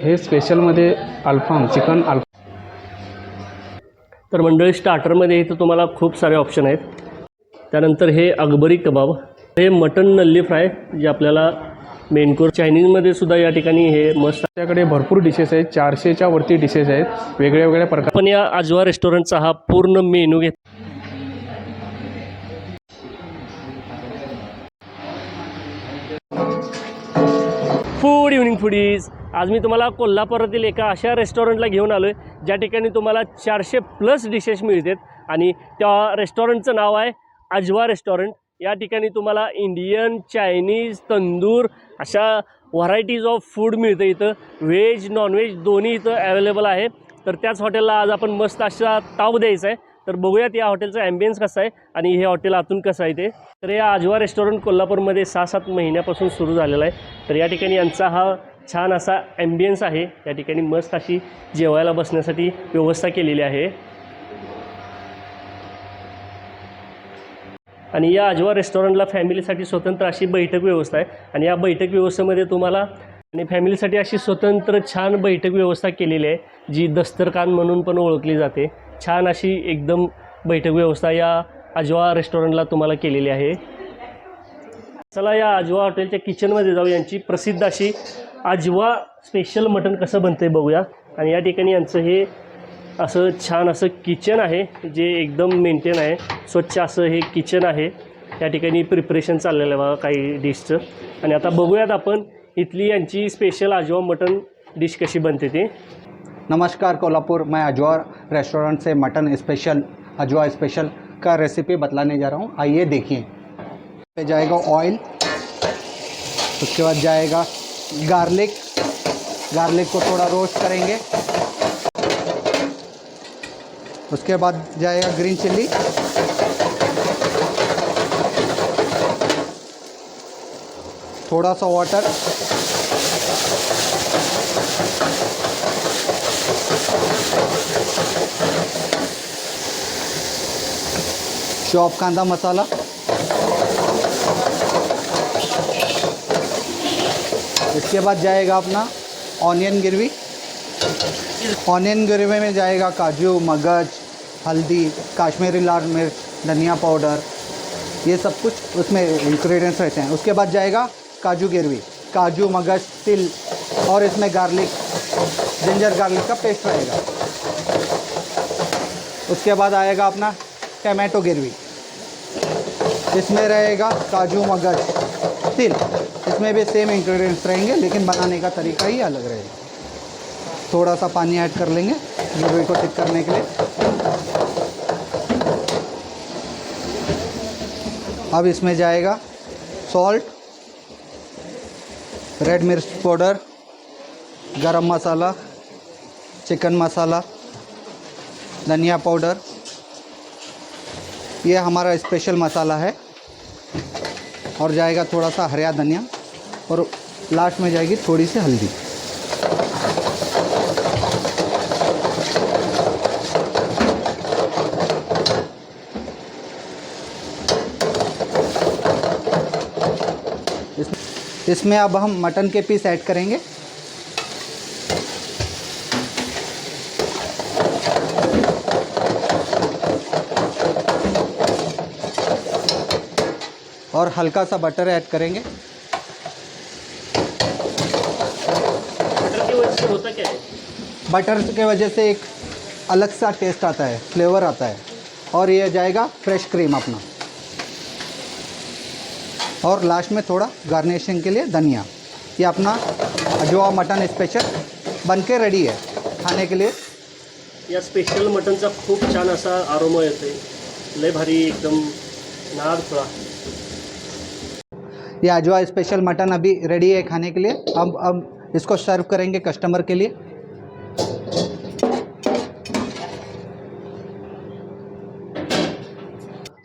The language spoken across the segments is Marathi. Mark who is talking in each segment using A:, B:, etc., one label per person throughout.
A: हे स्पेशलमध्ये अल्फाम चिकन अल्फाम
B: तर मंडळी स्टार्टरमध्ये इथं तुम्हाला खूप सारे ऑप्शन आहेत. त्यानंतर हे अकबरी कबाब. हे मटन नल्ली फ्राय जे आपल्याला मेन कोर्स चायनीजमध्ये सुद्धा या ठिकाणी हे मस्त
A: त्याकडे भरपूर डिशेस आहेत. चारशेच्या वरती डिशेस आहेत. वेगळ्या वेगळ्या प्रकार
B: आपण या आजवा रेस्टॉरंटचा हा पूर्ण मेनू घेत फूड इव्हनिंग फूडीज आज मी तुम्हाला कोल्हापुरातील एका अशा रेस्टॉरंटला घेऊन आलो आहे ज्या ठिकाणी तुम्हाला चारशे प्लस डिशेस मिळतात. आणि त्या रेस्टॉरंटचं नाव आहे अजवा रेस्टॉरंट या ठिकाणी तुम्हाला इंडियन चायनीज तंदूर अशा व्हरायटीज ऑफ फूड मिळतं इथं. व्हेज नॉनव्हेज दोन्ही इथं अवेलेबल आहे. तर त्याच हॉटेलला आज आपण मस्त असा ताव द्यायचा आहे तर बघूयात या हॉटेलचा ॲम्बियन्स कसा आहे आणि हे हॉटेल आतून कसं आहे ते. तर या आजवा रेस्टॉरंट कोल्हापूरमध्ये सहा सात महिन्यापासून सुरू झालेला आहे. तर या ठिकाणी यांचा हा छान असा ॲम्बियन्स आहे. या ठिकाणी मस्त अशी जेवायला बसण्यासाठी व्यवस्था केलेली आहे. आणि या अजवा रेस्टॉरंटला फॅमिलीसाठी स्वतंत्र अशी बैठक व्यवस्था आहे. आणि या बैठक व्यवस्थेमध्ये तुम्हाला आणि फॅमिलीसाठी अशी स्वतंत्र छान बैठक व्यवस्था केलेली आहे जी दस्तरखान म्हणून पण ओळखली जाते. छान अशी एकदम बैठक व्यवस्था या अजवा रेस्टॉरंटला तुम्हाला केलेली आहे. चला या अजवा हॉटेलच्या किचनमध्ये जाऊ. यांची प्रसिद्ध अशी आजवा स्पेशल मटण कसं बनतं आहे बघूया. आणि या ठिकाणी यांचं हे असं छान असं किचन आहे जे एकदम मेंटेन आहे. स्वच्छ असं हे किचन आहे. या ठिकाणी प्रिपरेशन चाललेलं आहे बघा काही डिशचं आणि आता बघूयात आपण इथली यांची स्पेशल आजवा मटन डिश कशी बनते ती.
C: नमस्कार कोल्हापुर मैं अजवा रेस्टोरेंट से मटन स्पेशल अजवा स्पेशल का रेसिपी बतलाने जा रहा हूँ। आइए देखिए। पे जाएगा ऑयल उसके बाद जाएगा गार्लिक गार्लिक को थोड़ा रोस्ट करेंगे। उसके बाद जाएगा ग्रीन चिल्ली। थोड़ा सा वाटर। शॉप कांदा मसाला। इसके बाद जाएगा अपना ऑनियन गिरवी। ऑनियन गिरवी में जाएगा काजू, मगज, हल्दी, काश्मीरी लाल मिर्च, धनिया पाउडर, ये सब कुछ उसमें इंग्रेडिएंट्स रहते हैं। उसके बाद जाएगा काजू गिरवी। काजू, मगज, तिल और इसमें गार्लिक जिंजर गार्लिक का पेस्ट रहेगा। उसके बाद आएगा अपना टमाटो गिरवी। इसमें रहेगा काजू, मगज, तिल। इसमें भी सेम इंग्रेडिएंट्स रहेंगे, लेकिन बनाने का तरीका ही अलग रहेगा। थोड़ा सा पानी ऐड कर लेंगे गिरवी को थिक करने के लिए। अब इसमें जाएगा सॉल्ट रेड मिर्च पाउडर गरम मसाला चिकन मसाला धनिया पाउडर ये हमारा स्पेशल मसाला है। और जाएगा थोड़ा सा हरिया धनिया। और लास्ट में जाएगी थोड़ी सी हल्दी। इसमें अब हम मटन के पीस ऐड करेंगे। और हल्का सा बटर ऐड करेंगे।
B: बटर के वजह से
C: एक अलग सा टेस्ट आता है फ्लेवर आता है। और ये जाएगा फ्रेश क्रीम अपना। और लास्ट में थोड़ा गार्निशिंग के लिए धनिया। ये अपना अजवा मटन स्पेशल बन के रेडी है खाने के लिए।
B: या स्पेशल मटनचा खूप छान असा आरोमा येतोय. लय भारी एकदम नाद थोडा
C: ये अजवा स्पेशल मटन अभी रेडी है खाने के लिए। अब अब इसको सर्व करेंगे कस्टमर के लिए।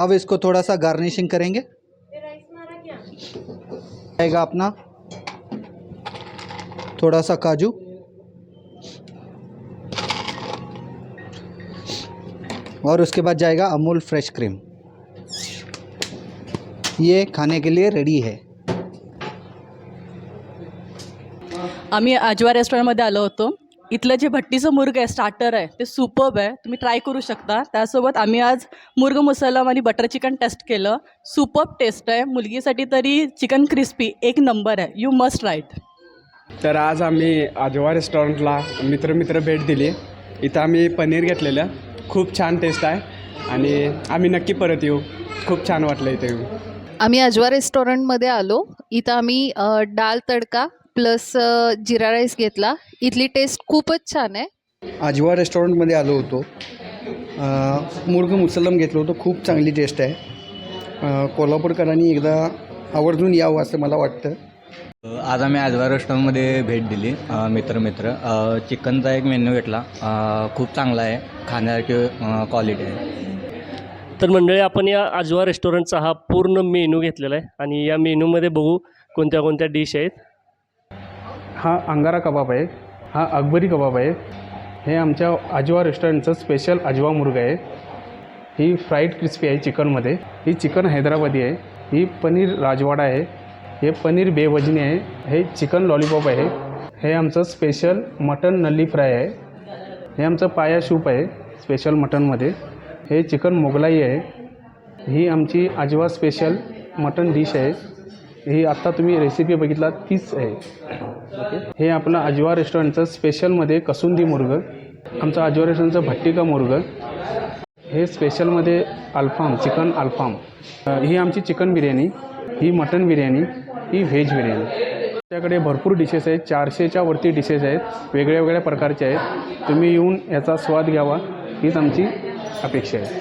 C: अब इसको थोड़ा सा गार्निशिंग करेंगे। आएगा अपना। थोड़ा सा काजू। और उसके बाद जाएगा अमूल फ्रेश क्रीम ये खाने के लिए रेडी है।
D: आम्ही अजवा रेस्टॉरंटमध्ये आलो होतो. इथलं जे भट्टीचं मुर्ग आहे स्टार्टर आहे ते सुपर्ब आहे. तुम्ही ट्राय करू शकता. त्यासोबत आम्ही आज मुर्ग मुसलम आणि बटर चिकन टेस्ट केलं. सुपर्ब टेस्ट आहे. मुलगीसाठी तरी चिकन क्रिस्पी एक नंबर आहे. यू मस्ट ट्राय इट
A: तर आज आम्ही आजवा रेस्टॉरंटला मित्र मित्र भेट दिली. इथं आम्ही पनीर घेतलेलं. खूप छान टेस्ट आहे. आणि आम्ही नक्की परत येऊ. खूप छान वाटलं इथे येऊन.
E: आम्ही अजवा रेस्टॉरंटमध्ये आलो. इथं आम्ही अ, डाळ तडका प्लस जिरा राईस घेतला. इथली टेस्ट खूपच छान आहे.
C: आजवा रेस्टॉरंटमध्ये आलो होतो. अ, मुर्ग मुसलम घेतलं होतं. खूप चांगली टेस्ट आहे. अ, कोल्हापूरकरांनी एकदा आवर्जून यावं असं मला वाटतं.
F: आज आम्ही आजवा रेस्टॉरंटमध्ये भेट दिली. मित्र मित्र चिकनचा एक मेन्यू घेतला. खूप चांगला आहे. खाण्यासारखी क्वालिटी आहे.
B: तर मंडळी आपण या आजवा रेस्टॉरंटचा हा पूर्ण मेनू घेतलेला आहे. आणि या मेनूमध्ये बघू कोणत्या कोणत्या डिश आहेत.
A: हा अंगारा कबाब आहे हा अकबरी कबाब आहे. हे आमच्या आजवा रेस्टॉरंटचं स्पेशल आजवा मुर्ग आहे. ही फ्राईड क्रिस्पी आहे चिकनमध्ये. ही चिकन हैदराबादी आहे. ही पनीर राजवाडा आहे. हे पनीर बेवजनी आहे. हे चिकन लॉलीपॉप आहे. हे आमचं स्पेशल मटन नल्ली फ्राय आहे. हे आमचं पाया शूप आहे स्पेशल मटनमध्ये. हे चिकन मोगलाई आहे. ही आमची आजवा स्पेशल मटन डिश आहे. ही आत्ता तुम्ही रेसिपी बघितला तीच आहे. ओके हे आपलं अजवा रेस्टॉरंटचं स्पेशलमध्ये कसुंदी मुर्ग आमचं अजवा रेस्टॉरंटचं भट्टिका मुर्ग हे स्पेशलमध्ये अल्फाम चिकन अल्फाम ही आमची चिकन बिर्याणी ही मटन बिर्याणी ही व्हेज बिर्याणी. त्याकडे भरपूर डिशेस आहेत. चारशेच्या वरती डिशेस आहेत. वेगळ्या वेगळ्या प्रकारचे आहेत. तुम्ही येऊन याचा स्वाद घ्यावा. हीच आमची अपेक्षा आहे.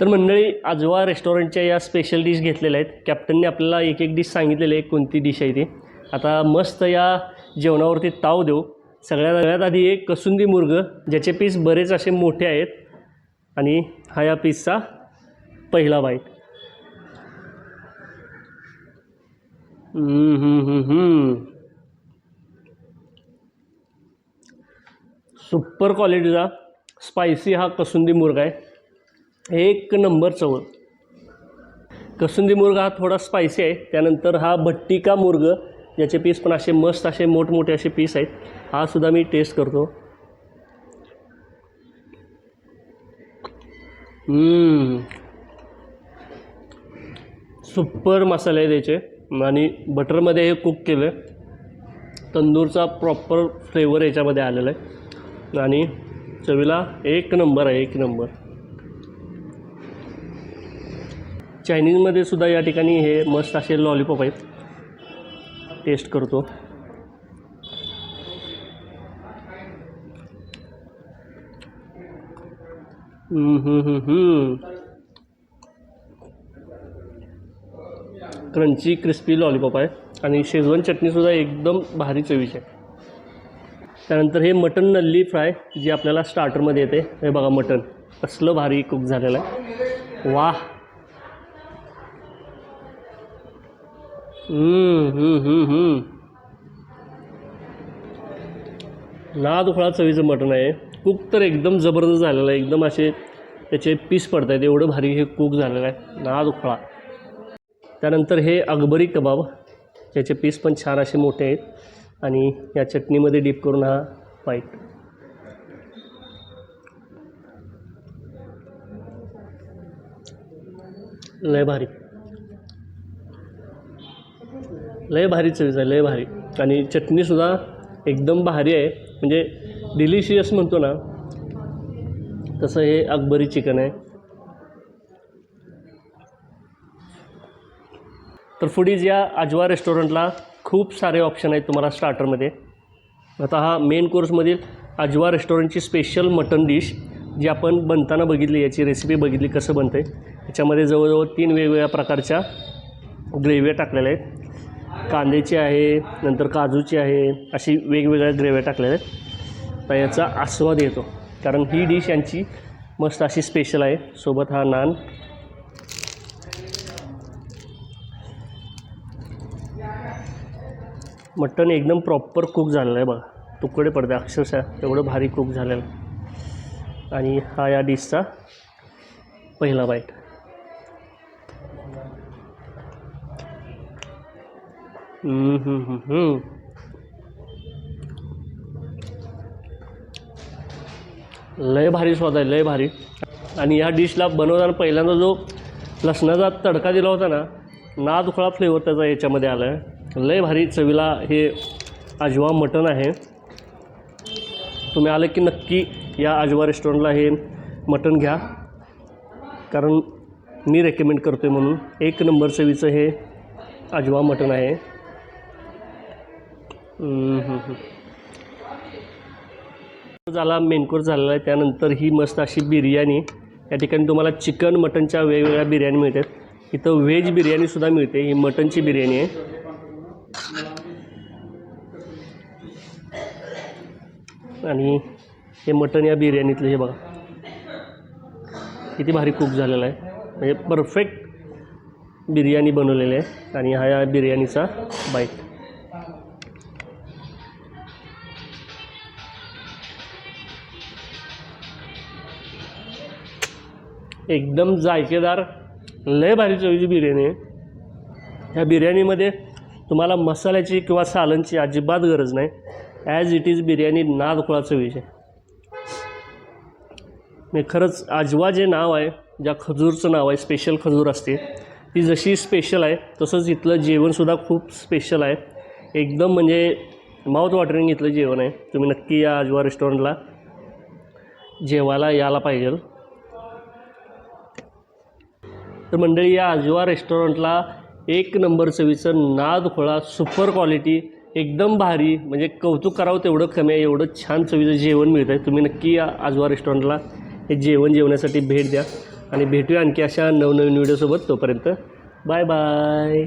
B: तर मंडळी आजवा रेस्टॉरंटच्या या स्पेशल डिश घेतलेल्या आहेत. कॅप्टनने आपल्याला एक एक डिश सांगितलेली आहे कोणती डिश आहे ती. आता मस्त या जेवणावरती ताव देऊ. सगळ्यात सगळ्यात आधी एक कसुंदी मुर्ग ज्याचे पीस बरेच असे मोठे आहेत. आणि हा या पीसचा पहिला बाईट हम्म, हम्म, हम्म, सुपर क्वालिटीचा स्पायसी हा कसुंदी मुर्गा आहे. एक नंबर चव कसुंदी मुर्ग हा थोडा स्पायसी आहे. त्यानंतर हा भट्टिका मुर्ग याचे पीस पण असे मस्त असे मोठमोठे असे पीस आहेत. हा सुद्धा मी टेस्ट करतो. सुपर मसाले आहे त्याचे आणि बटरमध्ये हे कुक केलं आहे तंदूरचा प्रॉपर फ्लेवर याच्यामध्ये आलेला आहे. आणि चवीला एक नंबर आहे एक नंबर चायनीजमध्ये सुद्धा या ठिकाणी हे मस्त असे लॉलीपॉप आहेत. टेस्ट करतो. क्रंची क्रिस्पी लॉलीपॉप आहे. आणि शेजवान चटणीसुद्धा एकदम भारी चवीची आहे. त्यानंतर हे मटन नल्ली फ्राय जे आपल्याला स्टार्टरमध्ये येते. हे बघा मटन. कसलं भारी कुक झालेलं आहे. वाह! ना दुखळा चवीचं मटण आहे. कुक तर एकदम जबरदस्त झालेलं आहे. एकदम असे त्याचे पीस पडत आहेत एवढं भारी हे कुक झालेलं आहे. ना दुखळा त्यानंतर हे अकबरी कबाब. ज्याचे पीस पण छान असे मोठे आहेत. आणि या चटणीमध्ये डीप करून हा पाईट लय भारी. लय भारी चवीच आहे लय भारी. आणि चटणीसुद्धा एकदम भारी आहे. म्हणजे डिलिशियस म्हणतो ना तसं हे अकबरी चिकन आहे. तर फुडीज या आजवा रेस्टॉरंटला खूप सारे ऑप्शन आहेत तुम्हाला स्टार्टरमध्ये आता हा मेन कोर्समधील आजवा रेस्टॉरंटची स्पेशल मटन डिश जी आपण बनताना बघितली याची रेसिपी बघितली कसं बनते याच्यामध्ये जवळजवळ तीन वेगवेगळ्या प्रकारच्या ग्रेव्ह्या टाकलेल्या आहेत. कांद्याची आहे नंतर काजूची आहे अशी वेगवेगळ्या ग्रेव्या टाकलेल्या आहेत. तर याचा आस्वाद येतो. कारण ही डिश यांची मस्त अशी स्पेशल आहे. सोबत हा नान. मटण एकदम प्रॉपर कुक झालेलं आहे बघा. तुकडे पडते अक्षरशः एवढं भारी कुक झालेलं. आहे. आणि हा या डिशचा पहिला बाईट लय भारी स्वाद आहे लय भारी. आणि ह्या डिशला बनवताना पहिल्यांदा जो लसणाचा तडका दिला होता ना नादखोळा फ्लेवर त्याचा याच्यामध्ये आला आहे लय भारी चवीला हे आजवा मटण आहे. तुम्ही आलं की नक्की या आजवा रेस्टॉरंटला हे मटण घ्या. कारण मी रेकमेंड करतो आहे म्हणून एक नंबर चवीचं हे आजवा मटण आहे. झाला मेनकोर झालेला आहे. त्यानंतर ही मस्त अशी बिर्याणी. या ठिकाणी तुम्हाला चिकन मटनच्या वेगवेगळ्या बिर्याणी मिळतात. इथं व्हेज बिर्याणीसुद्धा मिळते. ही मटनची बिर्याणी आहे. आणि हे मटन या बिर्याणीतलं हे बघा. किती भारी कुक झालेलं आहे. म्हणजे परफेक्ट बिर्याणी बनवलेली आहे. आणि हा या बिर्याणीचा बाईट एकदम जायकेदार लय भारी चवीची बिर्याणी आहे. ह्या बिर्याणीमध्ये तुम्हाला मसाल्याची किंवा सालनची अजिबात गरज नाही. ॲज इट इज बिर्याणी नादखोळा चवीची. मी खरंच आजवा जे नाव आहे ज्या खजूरचं नाव आहे स्पेशल खजूर असते ती जशी स्पेशल आहे तसंच इथलं जेवणसुद्धा खूप स्पेशल आहे. एकदम म्हणजे माउथ वॉटरिंग इथलं जेवण आहे. तुम्ही नक्की या आजवा रेस्टॉरंटला जेवायला यायला पाहिजे. तर मंडळी या आजवा रेस्टॉरंटला एक नंबर चवीचं नाद फळा सुपर क्वालिटी एकदम भारी म्हणजे कौतुक करावं तेवढं कमी आहे एवढं छान चवीचं जेवण मिळतं आहे तुम्ही नक्की या आजवा रेस्टॉरंटला हे जेवण जेवण्यासाठी भेट द्या. आणि भेटूया आणखी अशा नवनवीन व्हिडिओसोबत तोपर्यंत. Bye bye